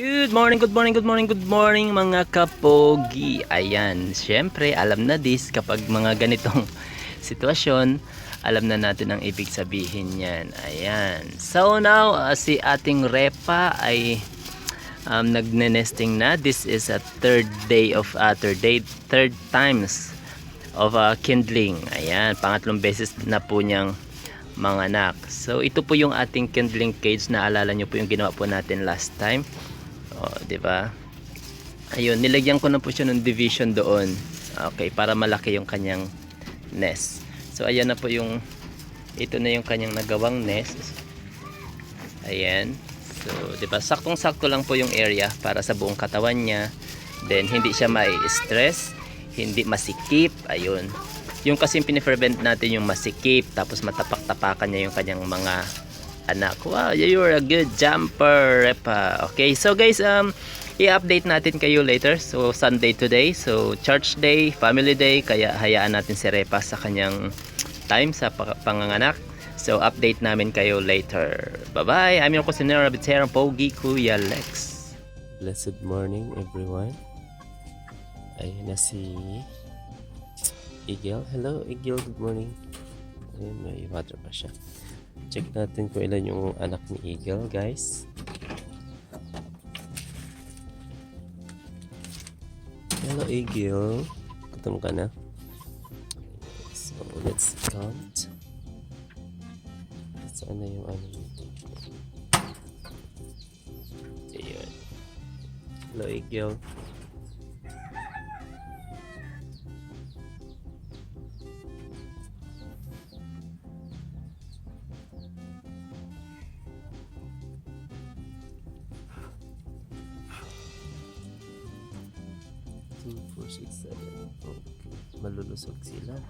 Good morning, good morning, good morning, good morning mga kapogi. Ayan, syempre alam na this kapag mga ganitong sitwasyon, alam na natin ang ibig sabihin yan. Ayan. So now, uh, si ating Repa ay um, nagne-nesting na. This is a third day of, uh, third day, third times of uh, kindling. Ayan, pangatlong beses na po niyang mga anak. So ito po yung ating kindling cage na alala nyo po yung ginawa po natin last time. O, di ba? Ayun, nilagyan ko na po siya ng division doon. Okay, para malaki yung kanyang nest. So ayan na po yung ito na yung kanyang nagawang nest. Ayan. So, 'di ba? Saktong-sakto lang po yung area para sa buong katawan niya. Then hindi siya mai-stress, hindi masikip. Ayun. Yung kasi piniprevent natin yung masikip tapos matapak-tapakan niya yung kanyang mga anak. Wow, you're a good jumper, Repa. Okay, so guys, um, i-update natin kayo later. So, Sunday today. So, church day, family day. Kaya hayaan natin si Repa sa kanyang time sa pa- panganganak. So, update namin kayo later. Bye-bye. I'm your kusinero, Rabiterang Pogi, Kuya Lex. Blessed morning, everyone. Ayun na si Eagle. Hello, Eagle. Good morning. Ayun, may water pa siya. Check natin kung ilan yung anak ni Eagle, guys. Hello, Eagle. Gutom ka na? So, let's count. Saan na yung ano nito? Ayun. Hello, Eagle. Two, four, six, seven. Okay. Malulusog sila.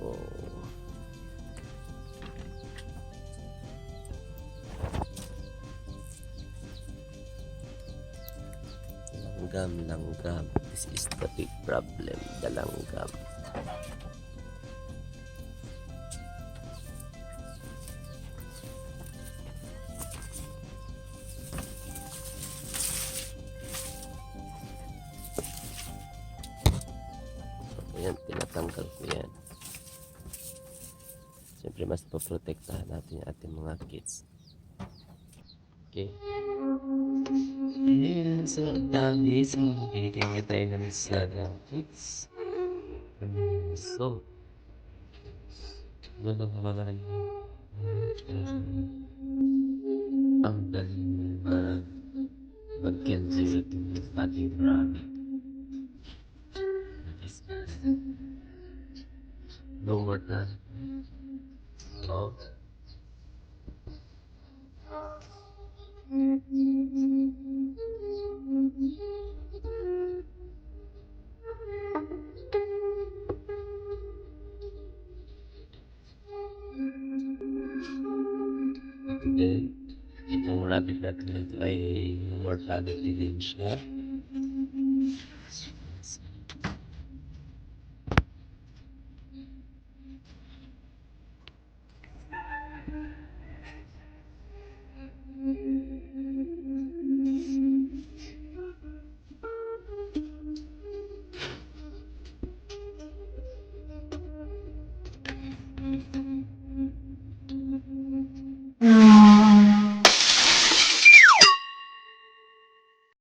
Oh. Langgam, langgam. This is the big problem, the langgam. Ko yan. Siyempre, mas poprotektahan natin yung ating mga kids. Okay. Yes, ang dami sa magiging tayo ng sana kids. So, wala ka ba ang galing mag mag-cancel ito ng ating rabbit. Lower na. Oh. Then, itong rabbit natin ito ay mortality din siya.